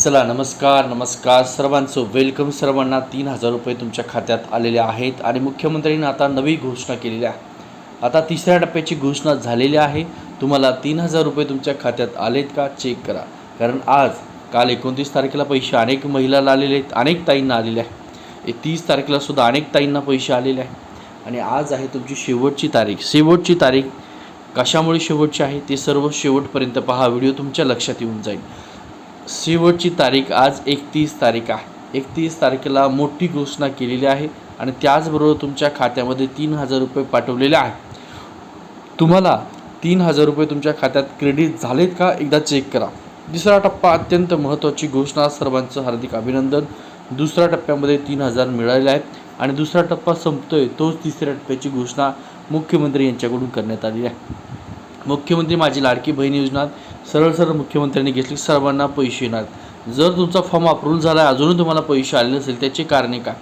चला नमस्कार नमस्कार. सर्वांचं वेलकम सर्वांना तीन हजार रुपये तुमच्या खात्यात आलेले आहेत आणि मुख्यमंत्र्यांनी आता नवी घोषणा केलेली आहे. आता तिसऱ्या टप्प्याची घोषणा झालेली आहे. तुम्हाला तीन हजार रुपये तुमच्या खात्यात आलेत का? चेक करा. कारण आज काल एकोणतीस तारखेला पैसे अनेक महिलाला आलेले आहेत अनेक ताईंना आलेले आहे. तीस तारखेला सुद्धा अनेक ताईंना पैसे आलेले आहे. आणि आज आहे तुमची शेवटची तारीख. शेवटची तारीख कशामुळे शेवटची आहे? ते सर्व शेवटपर्यंत पहा. व्हिडिओ तुमच्या लक्षात येऊन जाईल. शेवटची तारीख आज एकतीस तारीख आहे. एकतीस तारखेला मोठी घोषणा केलेली आहे आणि त्याचबरोबर तुमच्या खात्यामध्ये तीन हजार रुपये पाठवलेले आहे तुम्हाला तीन हजार रुपये तुमच्या खात्यात क्रेडिट झालेत का एकदा चेक करा. दुसरा टप्पा अत्यंत महत्त्वाची घोषणा सर्वांचं हार्दिक अभिनंदन. दुसऱ्या टप्प्यामध्ये तीन हजार मिळाले आहेत आणि दुसरा टप्पा संपतोय तोच तिसऱ्या टप्प्याची घोषणा मुख्यमंत्री यांच्याकडून करण्यात आली आहे. मुख्यमंत्री माझी लाडकी बहीण योजना सरळ सरळ मुख्यमंत्र्यांनी घेतली सर्वांना पैसे येणार. जर तुमचा फॉर्म अप्रूव्ह झाला आहे अजूनही तुम्हाला पैसे आले नसेल त्याची कारणे काय?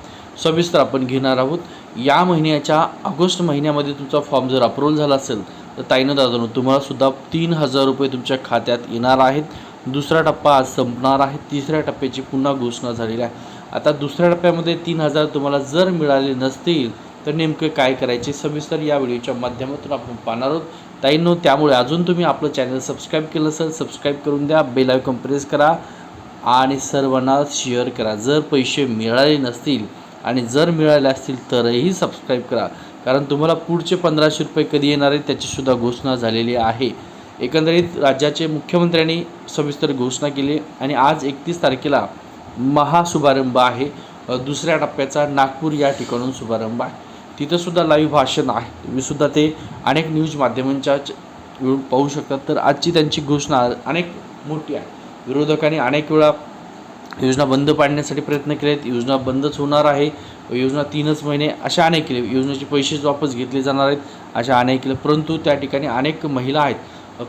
सविस्तर आपण घेणार आहोत. या महिन्याच्या ऑगस्ट महिन्यामध्ये तुमचा फॉर्म जर अप्रूव्ह झाला असेल तर ताईनं दादानो तुम्हालासुद्धा तीन हजार रुपये तुमच्या खात्यात येणार आहेत. दुसरा टप्पा आज संपणार आहे. तिसऱ्या टप्प्याची पुन्हा घोषणा झालेली आहे. आता दुसऱ्या टप्प्यामध्ये तीन हजार तुम्हाला जर मिळाले नसतील तर नेमकं काय करायचे? सविस्तर या व्हिडिओच्या माध्यमातून आपण पाहणार आहोत. ताईंनो त्यामुळे अजून तुम्ही आपलं चॅनल सबस्क्राईब केलं असेल सबस्क्राईब करून द्या बेल आयकॉन प्रेस करा आणि सर्वांना शेअर करा. जर पैसे मिळाले नसतील आणि जर मिळाले असतील तरही सबस्क्राईब करा. कारण तुम्हाला पुढचे पंधराशे रुपये कधी येणार आहे त्याचीसुद्धा घोषणा झालेली आहे. एकंदरीत राज्याचे मुख्यमंत्र्यांनी सविस्तर घोषणा केली आणि आज एकतीस तारखेला महाशुभारंभ आहे. दुसऱ्या टप्प्याचा नागपूर या ठिकाणून शुभारंभ आहे. तिथंसुद्धा लाईव्ह भाषण आहे. तुम्हीसुद्धा ते अनेक न्यूज माध्यमांच्या पाहू शकतात. तर आजची त्यांची घोषणा अनेक मोठी आहे. विरोधकांनी अनेक वेळा योजना बंद पाडण्यासाठी प्रयत्न केले आहेत योजना बंदच होणार आहे. योजना तीनच महिने अशा अनेक केले. योजनेचे पैसेच वापस घेतले जाणार आहेत अशा अनेक केले. परंतु त्या ठिकाणी अनेक महिला आहेत.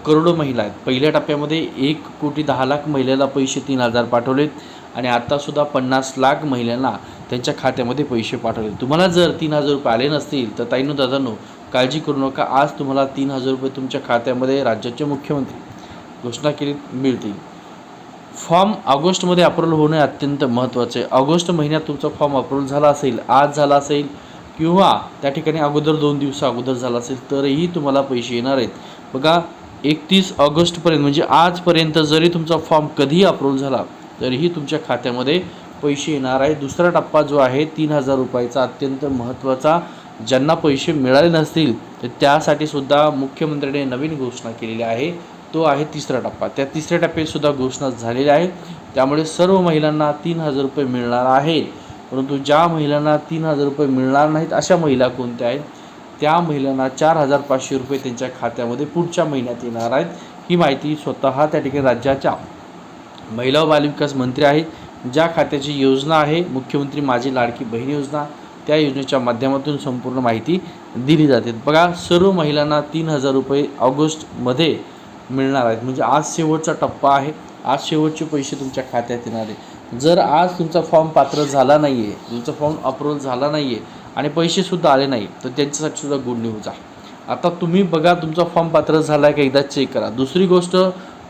करोडो महिला आहेत. पहिल्या टप्प्यामध्ये एक कोटी दहा लाख महिलेला पैसे तीन हजार पाठवलेत. आणि आत्तासुद्धा पन्नास लाख महिलांना त्यांच्या खात्यामध्ये पैसे पाठवले. तुम्हाला जर तीन हजार रुपये आले नसतील तर ताईनो दादांनो काळजी करू नका. आज तुम्हाला तीन हजार रुपये तुमच्या खात्यामध्ये राज्याचे मुख्यमंत्री घोषणा केली मिळतील. फॉर्म ऑगस्टमध्ये अप्रूव्हल होणे अत्यंत महत्त्वाचे. आहे ऑगस्ट महिन्यात तुमचा फॉर्म अप्रूव्हल झाला असेल आज झाला असेल किंवा त्या ठिकाणी अगोदर दोन दिवस अगोदर झाला असेल तरीही तुम्हाला पैसे येणार आहेत. बघा एकतीस ऑगस्टपर्यंत म्हणजे आजपर्यंत जरी तुमचा फॉर्म कधीही अप्रूव्ह झाला तरीही तुमच्या खात्यामध्ये पैसे येणार आहे. दुसरा टप्पा जो आहे तीन हजार रुपयाचा अत्यंत महत्त्वाचा. ज्यांना पैसे मिळाले नसतील तर त्यासाठी सुद्धा मुख्यमंत्र्यांनी नवीन घोषणा केलेली आहे. तो आहे तिसरा टप्पा. त्या तिसऱ्या टप्प्यातसुद्धा घोषणा झालेली आहे त्यामुळे सर्व महिलांना तीन हजार रुपये मिळणार आहे परंतु ज्या महिलांना तीन हजार रुपये मिळणार नाहीत अशा महिला कोणत्या आहेत? त्या महिलांना चार हजार पाचशे रुपये त्यांच्या खात्यामध्ये पुढच्या महिन्यात येणार आहेत. ही माहिती स्वतः त्या ठिकाणी राज्याच्या महिला व बालविकास मंत्री आहेत ज्या खात्याची योजना आहे मुख्यमंत्री माझी लाडकी बहीण योजना त्या योजनेच्या माध्यमातून संपूर्ण माहिती दिली जाते. बघा सर्व महिलांना तीन हजार रुपये ऑगस्टमध्ये मिळणार आहेत. म्हणजे आज शेवटचा टप्पा आहे. आज शेवटचे पैसे तुमच्या खात्यात येणार आहे. जर आज तुमचा फॉर्म पात्र झाला नाही आहे तुमचा फॉर्म अप्रूव्हल झाला नाही आहे आणि पैसेसुद्धा आले नाही तर त्यांच्यासाठी सुद्धा गुड न्यूज आहे. आता तुम्ही बघा तुमचा फॉर्म पात्र झाला आहे का एकदा चेक करा. दुसरी गोष्ट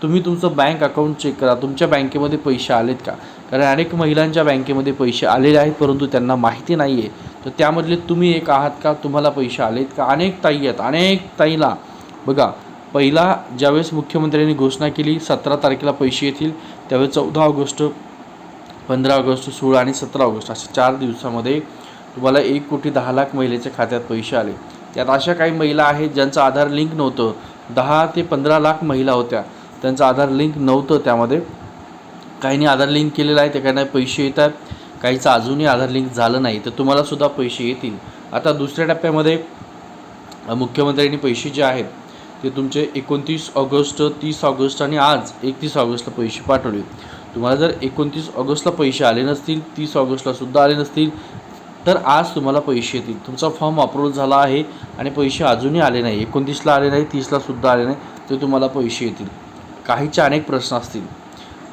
तुम्ही तुमचं बँक अकाउंट चेक करा. तुमच्या बँकेमध्ये पैसे आलेत का? कारण अनेक महिलांच्या बँकेमध्ये पैसे आलेले आहेत परंतु त्यांना माहिती नाही आहे तर त्यामधले तुम्ही एक आहात का? तुम्हाला पैसे आलेत का? अनेक ताई आहेत अनेक ताईला. बघा पहिला ज्यावेळेस मुख्यमंत्र्यांनी घोषणा केली सतरा तारखेला पैसे येतील त्यावेळेस चौदा ऑगस्ट पंधरा ऑगस्ट सोळा आणि सतरा ऑगस्ट अशा चार दिवसामध्ये तुम्हाला एक कोटी दहा लाख महिलेच्या खात्यात पैसे आले. त्यात अशा काही महिला आहेत ज्यांचं आधार लिंक नव्हतं. दहा ते पंधरा लाख महिला होत्या. त्यांचं आधार लिंक नव्हतं त्यामध्ये. काहींनी आधार लिंक केलेलं आहे त्या काही पैसे येत आहेत. काहीचं अजूनही आधार लिंक झालं नाही तर तुम्हालासुद्धा पैसे येतील. आता दुसऱ्या टप्प्यामध्ये मुख्यमंत्र्यांनी पैसे जे आहेत ते तुमचे एकोणतीस ऑगस्ट तीस ऑगस्ट आणि आज एकतीस ऑगस्टला पैसे पाठवले. तुम्हाला जर एकोणतीस ऑगस्टला पैसे आले नसतील तीस ऑगस्टला सुद्धा आले नसतील तर आज तुम्हाला पैसे येतील. तुमचा फॉर्म अप्रूव्ह झाला आहे आणि पैसे अजूनही आले नाही. एकोणतीसला आले नाही तीसलासुद्धा आले नाही तर तुम्हाला पैसे येतील. काहीचे अनेक प्रश्न असतील.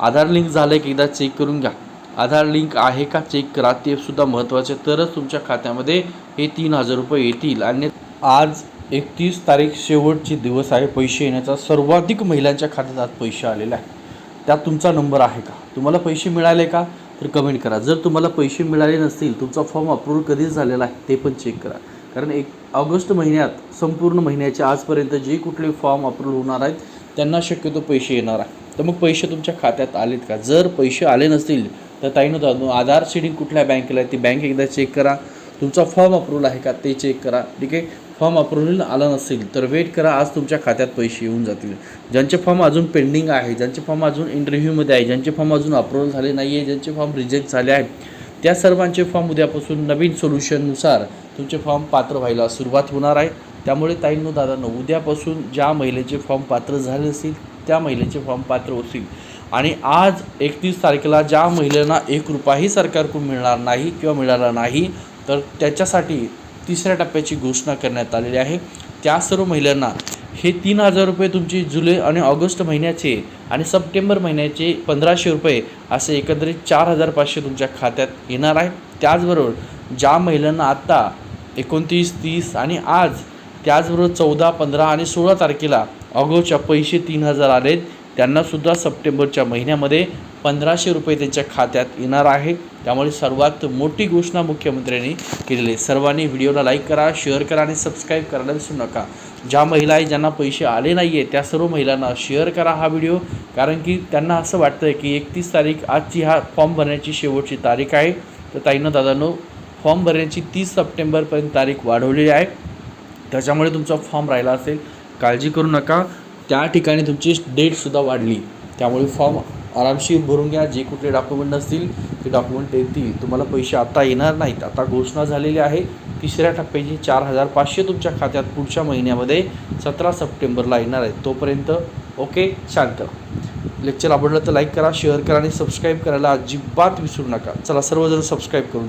आधार लिंक झालं आहे की एकदा चेक करून घ्या. आधार लिंक आहे का? चेक करा. ते सुद्धा महत्त्वाचे. तरच तुमच्या खात्यामध्ये हे तीन हजार रुपये येतील. आणि आज एकतीस तारीख शेवटची दिवस आहे. पैसे येण्याचा सर्वाधिक महिलांच्या खात्यात आज पैसे आलेले आहे त्यात तुमचा नंबर आहे का? तुम्हाला पैसे मिळाले का? तर कमेंट करा. जर तुम्हाला पैसे मिळाले नसतील तुमचा फॉर्म अप्रूव्ह कधीच झालेला आहे ते पण चेक करा. कारण एक ऑगस्ट महिन्यात संपूर्ण महिन्याच्या आजपर्यंत जे कुठले फॉर्म अप्रूव्ह होणार आहेत त्यांना शक्यतो पैसे येणार आहे. तर मग पैसे तुमच्या खात्यात आलेत का? जर पैसे आले नसतील तर ताईनं दादू आधार सीडिंग कुठल्या बँकेला आहे ती बँक एकदा चेक करा. तुमचा फॉर्म अप्रूव्हल आहे का ते चेक करा. ठीक आहे? फॉर्म अप्रूव्हल आला नसेल तर वेट करा. आज तुमच्या खात्यात पैसे येऊन जातील. ज्यांचे फॉर्म अजून पेंडिंग आहे ज्यांचे फॉर्म अजून इंटरव्ह्यूमध्ये आहे ज्यांचे फॉर्म अजून अप्रूव्हल झाले नाही आहे ज्यांचे फॉर्म रिजेक्ट झाले आहेत त्या सर्वांचे फॉर्म उद्यापासून नवीन सोल्युशननुसार तुमचे फॉर्म पात्र व्हायला सुरुवात होणार आहे. त्यामुळे ताईंनो दादांनो उद्यापासून ज्या महिलेचे फॉर्म पात्र झाले असतील त्या महिलेचे फॉर्म पात्र होतील. आणि आज एकतीस तारखेला ज्या महिलांना एक रुपयाही सरकारकडून मिळणार नाही किंवा मिळाला नाही तर त्याच्यासाठी तिसऱ्या टप्प्याची घोषणा करण्यात आलेली आहे. त्या सर्व महिलांना हे तीन हजार रुपये तुमचे जुलै आणि ऑगस्ट महिन्याचे आणि सप्टेंबर महिन्याचे पंधराशे रुपये असे एकंदरीत चार हजार पाचशे तुमच्या खात्यात येणार आहे. त्याचबरोबर ज्या महिलांना आत्ता एकोणतीस तीस आणि आज त्याचबरोबर चौदा पंधरा आणि सोळा तारखेला ऑगस्टच्या पैसे तीन हजार आलेत. त्यांनासुद्धा सप्टेंबरच्या महिन्यामध्ये पंधराशे रुपये त्यांच्या खात्यात येणार आहे. त्यामुळे सर्वात मोठी घोषणा मुख्यमंत्र्यांनी केलेली आहे. सर्वांनी व्हिडिओला लाईक करा शेअर करा आणि सबस्क्राईब करायला विसरू नका. ज्या महिला आहे ज्यांना पैसे आले नाही आहे त्या सर्व महिलांना शेअर करा हा व्हिडिओ. कारण की त्यांना असं वाटतं आहे की एकतीस तारीख आजची हा फॉर्म भरण्याची शेवटची तारीख आहे. तर ताईनं दादांनो फॉर्म भरण्याची तीस सप्टेंबरपर्यंत तारीख वाढवलेली आहे. त्याच्यामुळे तुमचा फॉर्म राहिला असेल. काळजी करू नका. त्या ठिकाणी तुमची डेटसुद्धा वाढली. त्यामुळे फॉर्म आरामशीर भरून घ्या. जे कुठले डॉक्युमेंट नसतील ते डॉक्युमेंट येतील तुम्हाला पैसे आता येणार नाहीत. आता घोषणा झालेली आहे. तिसऱ्या टप्प्याची चार हजार पाचशे तुमच्या खात्यात पुढच्या महिन्यामध्ये सतरा सप्टेंबरला येणार आहे. तोपर्यंत ओके? शांत. लेक्चर आवडलं तर लाईक करा शेअर करा आणि सबस्क्राईब करायला अजिबात विसरू नका. चला सर्वजण सबस्क्राईब करू